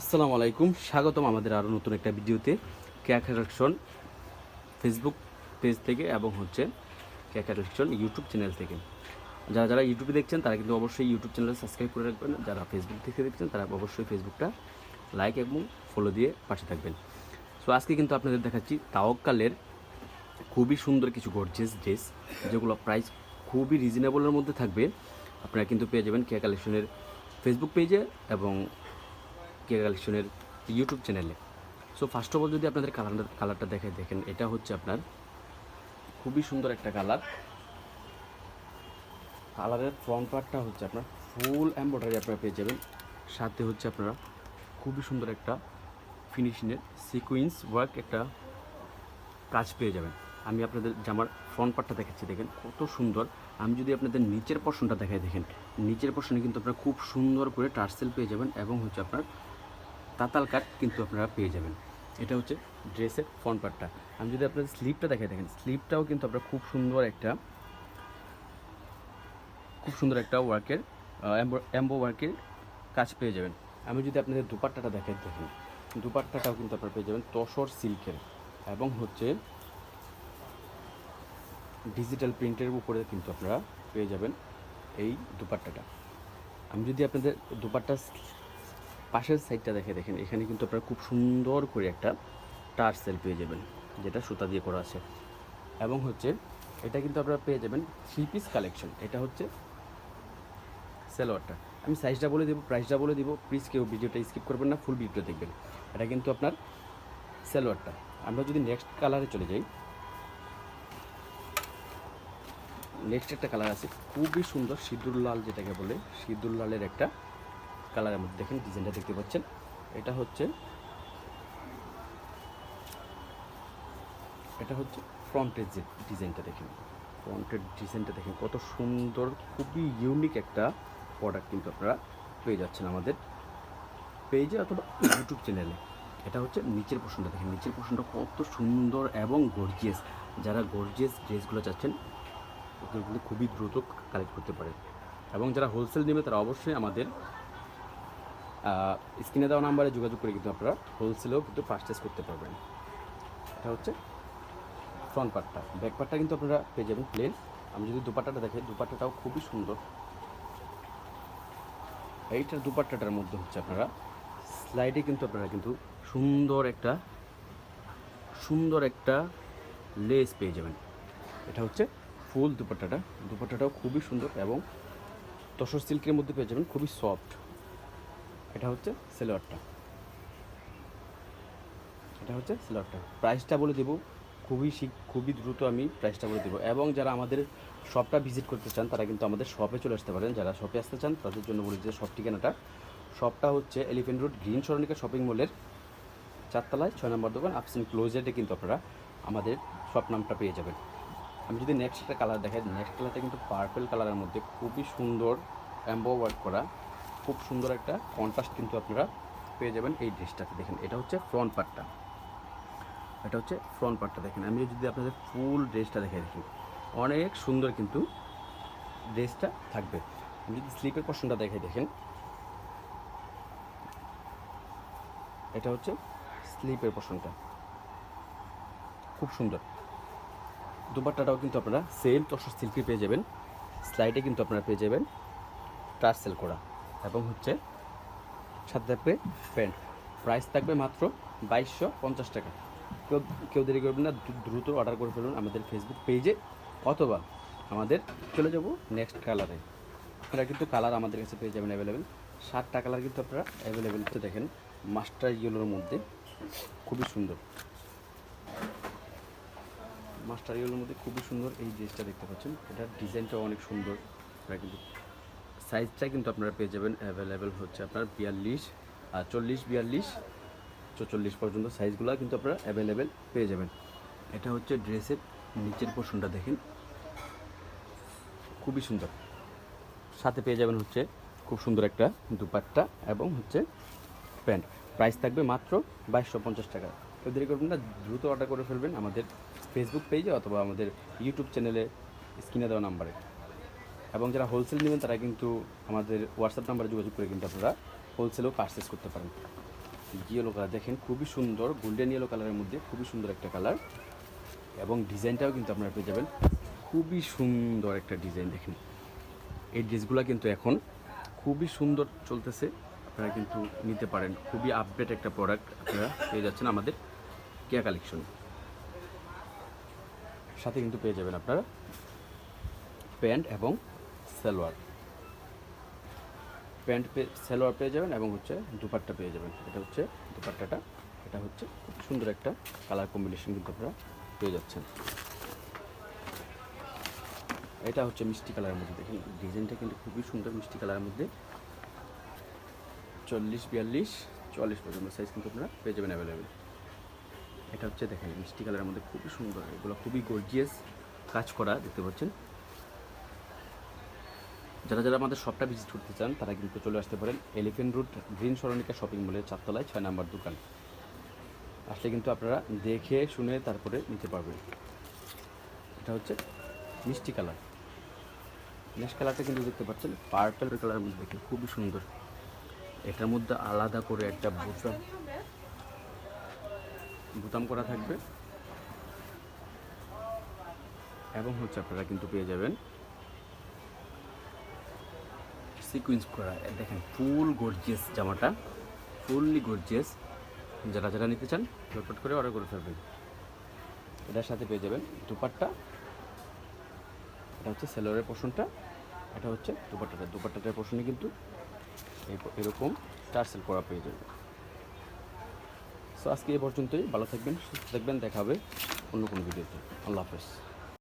আসসালামু আলাইকুম। স্বাগতম আমাদের আরও নতুন একটা ভিডিওতে ক্যাক কালেকশন ফেসবুক পেজ থেকে এবং হচ্ছে ক্যাক কালেকশন ইউটিউব চ্যানেল থেকে। যারা যারা ইউটিউবে দেখছেন, তারা কিন্তু অবশ্যই ইউটিউব চ্যানেল সাবস্ক্রাইব করে রাখবেন। যারা ফেসবুক থেকে দেখছেন, তারা অবশ্যই ফেসবুকটা লাইক এবং ফলো দিয়ে পাশে থাকবেন। সো আজকে কিন্তু আপনাদের দেখাচ্ছি তাওয়াক্কালের খুবই সুন্দর কিছু গর্জিয়াস ড্রেস যেগুলো প্রাইস খুবই রিজনেবলের মধ্যে থাকবে। আপনারা কিন্তু পেয়ে যাবেন কে কালেকশনের ফেসবুক পেজে এবং কে কালেকশনের ইউটিউব চ্যানেলে সো ফার্স্ট অফ অল যদি আপনাদের কালারটা কালারটা দেখে দেখেন, এটা হচ্ছে আপনার খুবই সুন্দর একটা কালার কালারের ফ্রন্ট পার্টটা হচ্ছে আপনার ফুল এম্ব্রয়ডারি আপনারা পেয়ে যাবেন। সাথে হচ্ছে আপনারা খুবই সুন্দর একটা ফিনিশিংয়ের সিকুইন্স ওয়ার্ক একটা কাজ পেয়ে যাবেন। আমি আপনাদের জামার ফ্রন্ট পার্টটা দেখাচ্ছি, দেখেন, কত সুন্দর। আমি যদি আপনাদের নিচের পশনটা দেখাই, দেখেন, নিচের পশনে কিন্তু আপনারা খুব সুন্দর করে টার্সেল পেয়ে যাবেন এবং হচ্ছে আপনার তাতাল কাট কিন্তু আপনারা পেয়ে যাবেন। এটা হচ্ছে ড্রেসের ফ্রন্ট পার্টটা আমি যদি আপনাদের স্লিপটা দেখাই, দেখেন স্লিপটাও কিন্তু আপনার খুব সুন্দর একটা, খুব সুন্দর একটা ওয়ার্কের অ্যাম্বো ওয়ার্কের কাজ পেয়ে যাবেন। আমি যদি আপনাদের দুপাট্টাটা দেখাই, দেখেন, দুপাট্টাটাও কিন্তু আপনারা পেয়ে যাবেন তসর সিল্কের এবং হচ্ছে ডিজিটাল প্রিন্টের উপরে কিন্তু আপনারা পেয়ে যাবেন এই দুপাট্টাটা। আমি যদি আপনাদের দুপাট্টা পাশের সাইডটা দেখে দেখেন, এখানে কিন্তু আপনারা খুব সুন্দর করে একটা টার্সেল পেয়ে যাবেন, যেটা সুতা দিয়ে করা আছে। এবং হচ্ছে, এটা কিন্তু আপনারা পেয়ে যাবেন থ্রি পিস কালেকশন এটা হচ্ছে সেলোয়ারটা আমি সাইজটা বলে দেবো প্রাইসটা বলে দিব প্লিজ কেউ ভিডিওটা স্কিপ করবেন না ফুল ভিডিও দেখবেন। এটা কিন্তু আপনার সেলোয়ারটা আমরা যদি নেক্সট কালারে চলে যাই নেক্সট একটা কালার আছে, খুবই সুন্দর সিঁদুর লাল যেটাকে বলে, সিঁদুর লালের একটা কালারের মধ্যে। দেখেন ডিজাইনটা দেখতে পাচ্ছেন। এটা হচ্ছে এটা হচ্ছে ফ্রন্টের যে ডিজাইনটা দেখেন। ফ্রন্টের ডিজাইনটা দেখেন, কত সুন্দর, খুবই ইউনিক একটা প্রোডাক্ট কিন্তু আপনারা পেয়ে যাচ্ছেন আমাদের পেজে অথবা ইউটিউব চ্যানেলে এটা হচ্ছে নিচের পোর্শনটা দেখেন। নিচের পোর্শনটা কত সুন্দর এবং গর্জিয়াস যারা গর্জিয়াস ড্রেসগুলো চাচ্ছেন ওগুলো খুবই দ্রুত কালেক্ট করতে পারে এবং যারা হোলসেল নেবে, তারা অবশ্যই আমাদের স্ক্রিনে দেওয়া নাম্বারে যোগাযোগ করে কিন্তু আপনারা হোলসেলেও কিন্তু পারচেস করতে পারবেন। এটা হচ্ছে ফ্রন্ট পার্টটা ব্যাক পার্টটা কিন্তু আপনারা পেয়ে যাবেন প্লেন আমি যদি দুপাট্টাটা দেখি, দুপাট্টাটাও খুবই সুন্দর। এইটার দুপাট্টাটার মধ্যে হচ্ছে আপনারা স্লাইডে কিন্তু আপনারা কিন্তু সুন্দর একটা সুন্দর একটা লেস পেয়ে যাবেন। এটা হচ্ছে ফুল দুপাট্টাটা। দুপাট্টাটাও খুবই সুন্দর এবং তসর সিল্কের মধ্যে পেয়ে যাবেন, খুবই সফট এটা হচ্ছে সেলোয়ারটা এটা হচ্ছে সেলোয়ারটা প্রাইসটা বলে দেবো, খুবই খুবই দ্রুত আমি প্রাইসটা বলে দেবো। এবং যারা আমাদের শপটা ভিজিট করতে চান, তারা কিন্তু আমাদের শপে চলে আসতে পারেন। যারা শপে আসতে চান, তাদের জন্য বলি যে শপ ঠিকানাটা শপটা হচ্ছে এলিফেন্ট রোড গ্রিন সরণিকা শপিং মলের চারতলায়, ছয় নম্বর দোকান আপসিন ক্লোজেটে কিন্তু আপনারা আমাদের শপ নামটা পেয়ে যাবেন। আমি যদি নেক্সট একটা কালার দেখাই নেক্সট কালারটা কিন্তু পার্পেল কালারের মধ্যে খুবই সুন্দর অ্যাম্বো ওয়ার্ক করা খুব সুন্দর একটা কন্ট্রাস্ট কিন্তু আপনারা পেয়ে যাবেন এই ড্রেসটাতে দেখেন, এটা হচ্ছে ফ্রন্ট পার্টটা এটা হচ্ছে ফ্রন্ট পার্টটা দেখেন, আমি যদি আপনাদের ফুল ড্রেসটা দেখে দেখি অনেক সুন্দর কিন্তু ড্রেসটা থাকবে। আমি যদি স্লিপের পশনটা দেখে দেখেন। এটা হচ্ছে স্লিপের পশনটা খুব সুন্দর। দুপাট্টাটাও কিন্তু আপনারা সেম তসর সিল্কি পেয়ে যাবেন। স্লাইডে কিন্তু আপনারা পেয়ে যাবেন। টার্সেল করা। এবং হচ্ছে সাথে থাকবে প্যান্ট প্রাইস থাকবে মাত্র বাইশশো পঞ্চাশ টাকা। কেউ কেউ দেরি করবেন না দ্রুত অর্ডার করে ফেলুন আমাদের ফেসবুক পেজে অথবা আমাদের চলে যাব নেক্সট কালারে আপনারা কিন্তু কালার আমাদের কাছে পেয়ে যাবেন অ্যাভেলেবেল সাতটা কালার কিন্তু আপনারা অ্যাভেলেবেল তো দেখেন মাস্টার ইয়েলোর মধ্যে। খুবই সুন্দর। মাস্টার ইয়েলোর মধ্যে খুবই সুন্দর এই ড্রেসটা দেখতে পাচ্ছেন। এটার ডিজাইনটাও অনেক সুন্দর। আপনারা কিন্তু সাইজটা কিন্তু আপনারা পেয়ে যাবেন অ্যাভেলেবেল হচ্ছে আপনার বিয়াল্লিশ আর চল্লিশ, বিয়াল্লিশ চল্লিশ পর্যন্ত সাইজগুলো কিন্তু আপনারা অ্যাভেলেবেল পেয়ে যাবেন। এটা হচ্ছে ড্রেসের নিচের পোর্শনটা দেখেন। খুবই সুন্দর। সাথে পেয়ে যাবেন হচ্ছে খুব সুন্দর একটা দুপাট্টা এবং হচ্ছে প্যান্ট। প্রাইস থাকবে মাত্র বাইশশো পঞ্চাশ টাকা। তো দেরি করবেন না, দ্রুত অর্ডার করে ফেলবেন আমাদের ফেসবুক পেজে অথবা আমাদের ইউটিউব চ্যানেলে স্ক্রিনে দেওয়া নাম্বারে। এবং যারা হোলসেল নেবেন, তারা কিন্তু আমাদের হোয়াটসঅ্যাপ নাম্বারে যোগাযোগ করে কিন্তু আপনারা হোলসেলও পারচেস করতে পারেন। ইয়েলো কালার দেখেন, খুবই সুন্দর গোল্ডেন ইয়েলো কালারের মধ্যে খুবই সুন্দর একটা কালার এবং ডিজাইনটাও কিন্তু আপনারা পেয়ে যাবেন। খুবই সুন্দর একটা ডিজাইন দেখেন। এই ড্রেসগুলো কিন্তু এখন খুবই সুন্দর চলতেছে, আপনারা কিন্তু নিতে পারেন। খুবই আপডেট একটা প্রোডাক্ট আপনারা পেয়ে যাচ্ছেন আমাদের কেয়া কালেকশন সাথে কিন্তু পেয়ে যাবেন আপনারা প্যান্ট এবং সালোয়ার। প্যান্ট সালোয়ার পেয়ে যাবেন এবং হচ্ছে দুপাট্টা পেয়ে যাবেন। এটা হচ্ছে দুপাট্টাটা। এটা হচ্ছে খুব সুন্দর একটা কালার কম্বিনেশন কিন্তু আপনারা পেয়ে যাচ্ছেন। এটা হচ্ছে মিষ্টি কালারের মধ্যে। দেখেন, ডিজাইনটা কিন্তু খুবই সুন্দর মিষ্টি কালারের মধ্যে। চল্লিশ, বিয়াল্লিশ চুয়াল্লিশ পর্যন্ত সাইজ কিন্তু আপনারা পেয়ে যাবেন অ্যাভেলেবেল এটা হচ্ছে দেখেন, মিষ্টি কালারের মধ্যে খুবই সুন্দর। এগুলো খুবই গর্জিয়াস কাজ করা, দেখতে পাচ্ছেন? যারা যারা আমাদের শপটা ভিজিট করতে চান, তারা কিন্তু চলে আসতে পারেন এলিফেন্ট রুট গ্রিন সরণিকা শপিং মলের চারতলায়, ছয় নাম্বার দোকান। আসলে কিন্তু আপনারা দেখে, শুনে তারপরে নিতে পারবেন। এটা হচ্ছে মিষ্টি কালার। নেক্সট কালারটা কিন্তু দেখতে পাচ্ছেন পার্পল কালারের মধ্যে দেখে খুবই সুন্দর। এটার মধ্যে আলাদা করে একটা বোতাম বোতাম করা থাকবে। এবং হচ্ছে আপনারা কিন্তু পেয়ে যাবেন সিকুয়েন্স করা দেখেন ফুল গর্জিয়াস জামাটা। ফুললি গর্জিয়াস যারা যারা নিতে চান, ঝটপট করে অর্ডার করে ফেলবেন। এটার সাথে পেয়ে যাবেন দুপাট্টা। এটা হচ্ছে সেলোয়ারের পোর্শনটা এটা হচ্ছে দুপাট্টাটা। দুপাট্টাটার পোর্শনে কিন্তু এরকম টার্সেল করা পেয়ে যাবে সো আজকে এ পর্যন্তই। ভালো থাকবেন, সুস্থ থাকবেন। দেখাবে অন্য কোনো ভিডিওতে আল্লাহ হাফেজ।